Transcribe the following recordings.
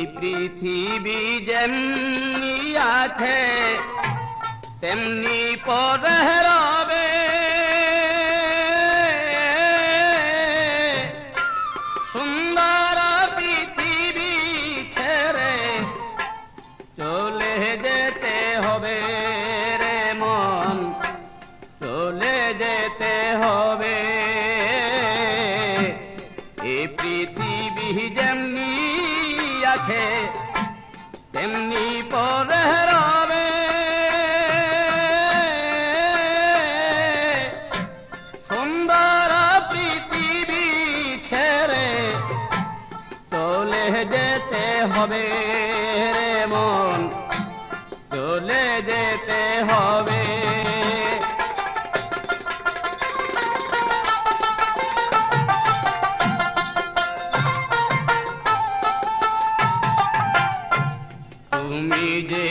এই পৃথিবী যেমনি আছে তেমনি পরহরা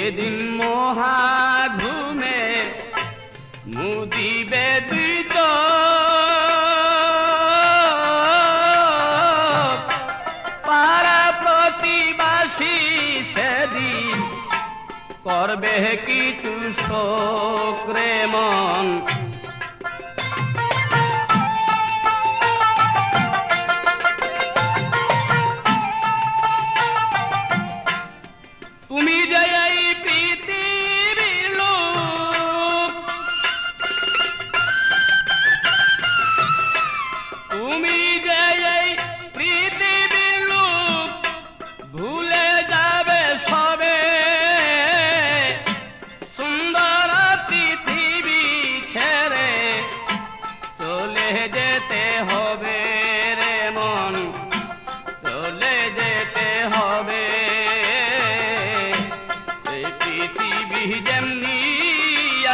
সেদিন মহাধুমে মুদিবে দুই পাড়া প্রতিবাসী সেদিন করবে কিছু শোক মন।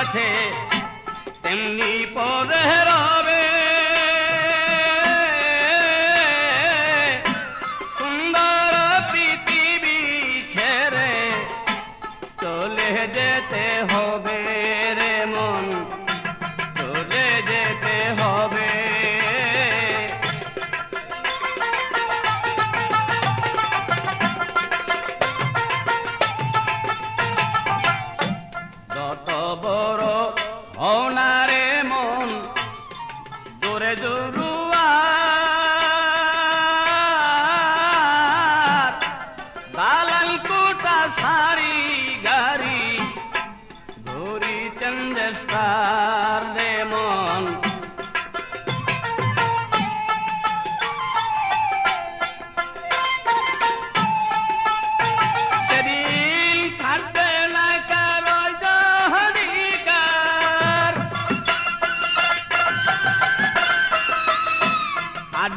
আছে তেমনি পদে সুন্দর পৃথিবী ছেড়ে চলে যেতে হবে রে।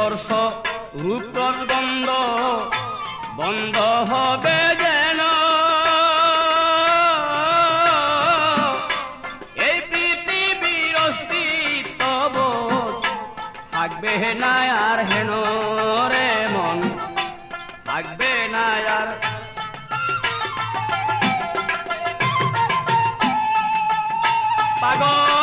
স্পর্শ, রূপর বন্ধ বন্ধ হবে যেন। এই পৃথিবীর অস্তিত্ব থাকবে না আর হেন রে মন, থাকবে না আর পাগল।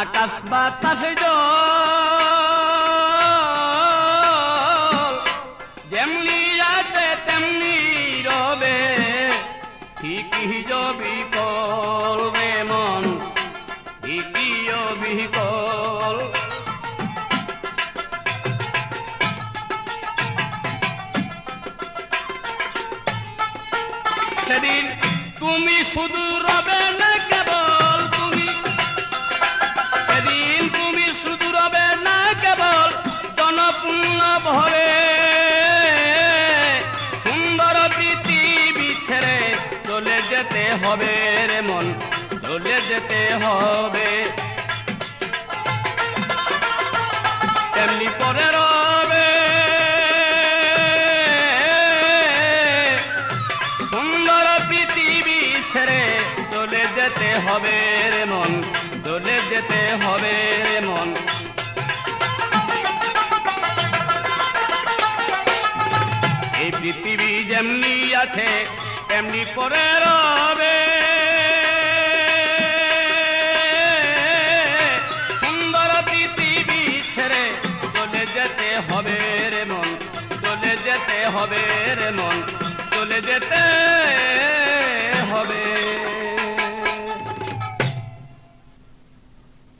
আকাশ বাতাস যেমনি আছে তেমনি রবে, ঠিকই জবি কলবে মন, ঠিকই অবিকল সেদিন তুমি শুধু রবে না যেতে হবে রে মন, চলে যেতে হবে। তেমনি পরে রবে। সুন্দর পৃথিবী ছেড়ে চলে যেতে হবে রে মন, চলে যেতে হবে রে মন। এই পৃথিবী যেমনি আছে তেমনি পরে রবে। সুন্দর পৃথিবী ছেড়ে চলে যেতে হবে রে মন, চলে যেতে হবে রে মন, চলে যেতে হবে।